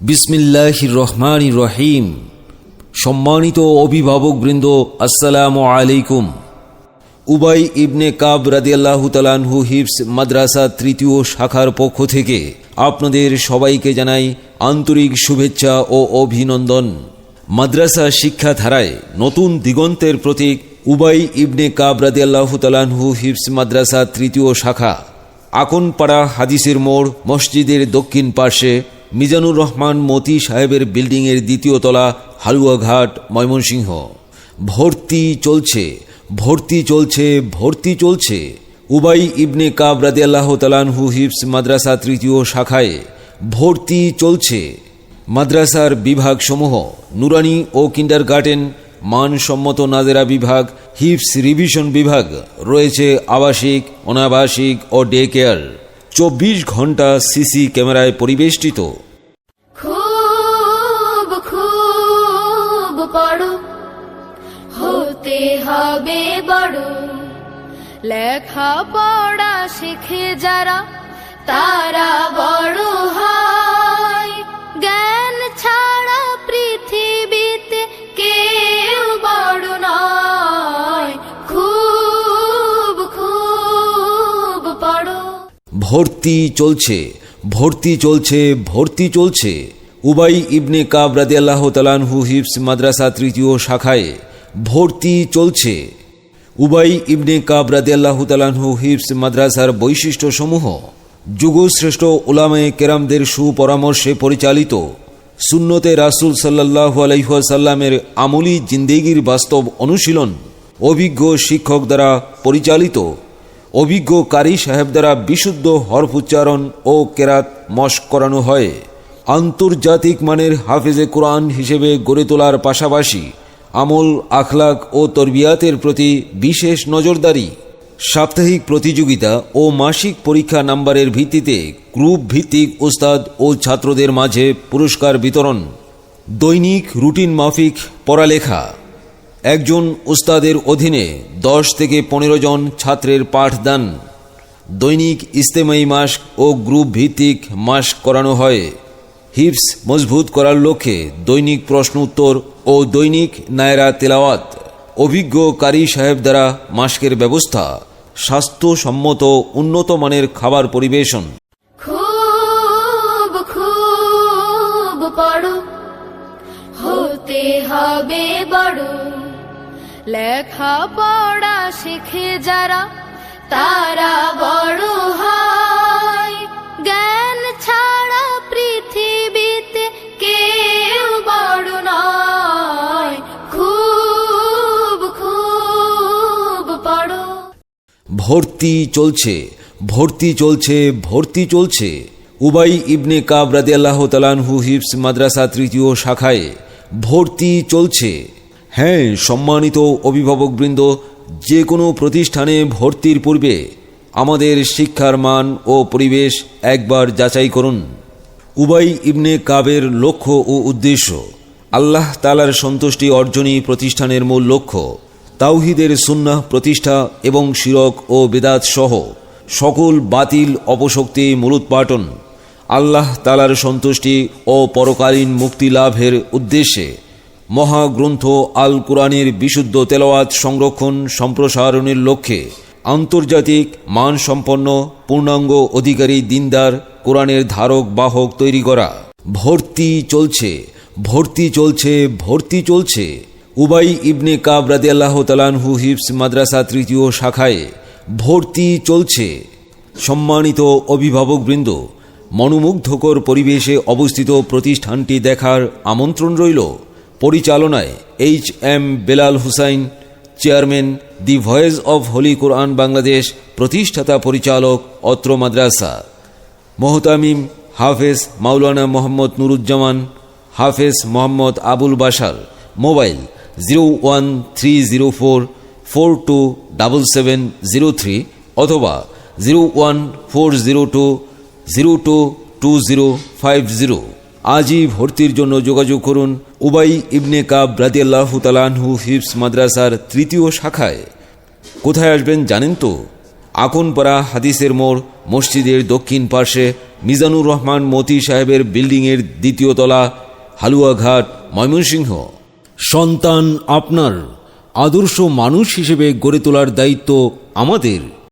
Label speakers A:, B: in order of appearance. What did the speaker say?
A: বিসমিল্লাহ রহমান রহিম। সম্মানিত অভিভাবকবৃন্দ, আসসালামু আলাইকুম। উবাই ইবনে কাব রাদিয়াল্লাহু তালানহু হিফস মাদ্রাসা তৃতীয় শাখার পক্ষ থেকে আপনাদের সবাইকে জানাই আন্তরিক শুভেচ্ছা ও অভিনন্দন। মাদ্রাসা শিক্ষাধারায় নতুন দিগন্তের প্রতীক উবাই ইবনে কাব রাদিয়াল্লাহু তালানহু হিফস মাদ্রাসা তৃতীয় শাখা। আকনপাড়া হাদিসের মোড়, মসজিদের দক্ষিণ পার্শ্বে মিজানুর রহমান মতি সাহেবের বিল্ডিংয়ের দ্বিতীয় তলা, হালুয়াঘাট, ময়মনসিংহ। ভর্তি চলছে ভর্তি চলছে ভর্তি চলছে। উবাই ইবনে কাব রাদিয়াল্লাহ তালানহু হিপস মাদ্রাসা তৃতীয় শাখায় ভর্তি চলছে। মাদ্রাসার বিভাগসমূহ নুরানি ও কিন্ডার গার্ডেন মানসম্মত নাজেরা বিভাগ হিপস রিভিশন বিভাগ, রয়েছে আবাসিক, অনাবাসিক ও ডে কেয়ার। চব্বিশ ঘণ্টা সিসি ক্যামেরায় পরিবেষ্টিত।
B: হতে হবে বড়। লেখা পড়া শিখে যারা, তারা বড় হয়। জ্ঞান ছাড়া পৃথিবীতে কেউ বড় নয়। খুব খুব পড়ো
A: ভর্তি চলছে ভর্তি চলছে ভর্তি চলছে। উবাই ইবনে কাব রাদিয়াল্লাহ তালানহু হিফস মাদ্রাসা তৃতীয় শাখায়। ভর্তি চলছে। উবাই ইবনে কাব রাদিয়াল্লাহ তালানহু হিফস মাদ্রাসার বৈশিষ্ট্যসমূহ, যুগশ্রেষ্ঠ ওলামে কেরামদের সুপরামর্শে পরিচালিত সুন্নতে রাসুল সাল্লাহু আলাইসাল্লামের আমলি জিন্দেগির বাস্তব অনুশীলন অভিজ্ঞ শিক্ষক দ্বারা পরিচালিত। অভিজ্ঞ কারি সাহেব দ্বারা বিশুদ্ধ হরফ উচ্চারণ ও কেরাত মস্ক করানো হয়। আন্তর্জাতিক মানের হাফেজে কোরআন হিসেবে গড়ে তোলার পাশাপাশি আমল, আখলাক ও তরবিয়াতের প্রতি বিশেষ নজরদারি, সাপ্তাহিক প্রতিযোগিতা ও মাসিক পরীক্ষা নাম্বারের ভিত্তিতে গ্রুপ ভিত্তিক ওস্তাদ ও ছাত্রদের মাঝে পুরস্কার বিতরণ, দৈনিক রুটিন মাফিক পড়ালেখা। একজন উস্তাদের অধীনে দশ থেকে পনেরো জন ছাত্রের পাঠদান, দৈনিক ইস্তেমাই মাস্ক ও গ্রুপ ভিত্তিক মাস্ক করানো হয়। হিপস মজবুত করার লক্ষ্যে দৈনিক প্রশ্ন উত্তর ও দৈনিক নায়রা তেলাওয়াত। অভিজ্ঞ কারি সাহেব দ্বারা মাস্কের ব্যবস্থা, স্বাস্থ্যসম্মত উন্নত মানের খাবার পরিবেশন।
B: লেখা পড়া শিখে যারা, তারা বড়
A: ভর্তি চলছে ভর্তি চলছে ভর্তি চলছে। উবাই ইবনে কাব রাদিয়াল্লাহ তালানহু হিফস মাদ্রাসা তৃতীয় শাখায় ভর্তি চলছে। হ্যাঁ সম্মানিত অভিভাবকবৃন্দ যে কোনো প্রতিষ্ঠানে ভর্তির পূর্বে আমাদের শিক্ষার মান ও পরিবেশ একবার যাচাই করুন। উবাই ইবনে কাবের লক্ষ্য ও উদ্দেশ্য, আল্লাহ তালার সন্তুষ্টি অর্জনই প্রতিষ্ঠানের মূল লক্ষ্য। তাওহিদের সুন্নাহ, প্রতিষ্ঠা এবং শিরক ও বেদাত সহ সকল বাতিল অপশক্তি মূলোৎপাটন আল্লাহ তালার সন্তুষ্টি ও পরকালীন মুক্তি লাভের উদ্দেশ্যে মহাগ্রন্থ আল কোরআনের বিশুদ্ধ তেলাওয়াত সংরক্ষণ সম্প্রসারণের লক্ষ্যে আন্তর্জাতিক মানসম্পন্ন পূর্ণাঙ্গ অধিকারী দিনদার কোরআনের ধারক বাহক তৈরি করা। ভর্তি চলছে ভর্তি চলছে ভর্তি চলছে। উবাই ইবনে কাব রাদিয়াল্লাহ তালানহু হিফস মাদ্রাসা তৃতীয় শাখায় ভর্তি চলছে। সম্মানিত অভিভাবকবৃন্দ, মনোমুগ্ধকর পরিবেশে অবস্থিত প্রতিষ্ঠানটি দেখার আমন্ত্রণ রইল। পরিচালনায় H M Belal Hussain, chairman the voice of holy Quran Bangladesh, প্রতিষ্ঠাতা পরিচালক অত্র মাদ্রাসা। মোহতামিম হাফেজ Maulana Mohammad Nuruzzaman, Hafez Mohammad Abul Bashar, mobile zero one three zero four four two double seven zero three অথবা zero one four zero two zero two two zero five zero আজই ভর্তির জন্য যোগাযোগ করুন উবাই ইবনে কাব রাদিয়াল্লাহু তালানহু হিফস মাদ্রাসার তৃতীয় শাখায়। কোথায় আসবেন জানেন তো? আকনপাড়া হাদিসের মোড়, মসজিদের দক্ষিণ পার্শ্বে মিজানুর রহমান মতি সাহেবের বিল্ডিংয়ের দ্বিতীয় তলা, হালুয়াঘাট, ময়মনসিংহ। সন্তান আপনার আদর্শ মানুষ হিসেবে গড়ে তোলার দায়িত্ব আমাদের।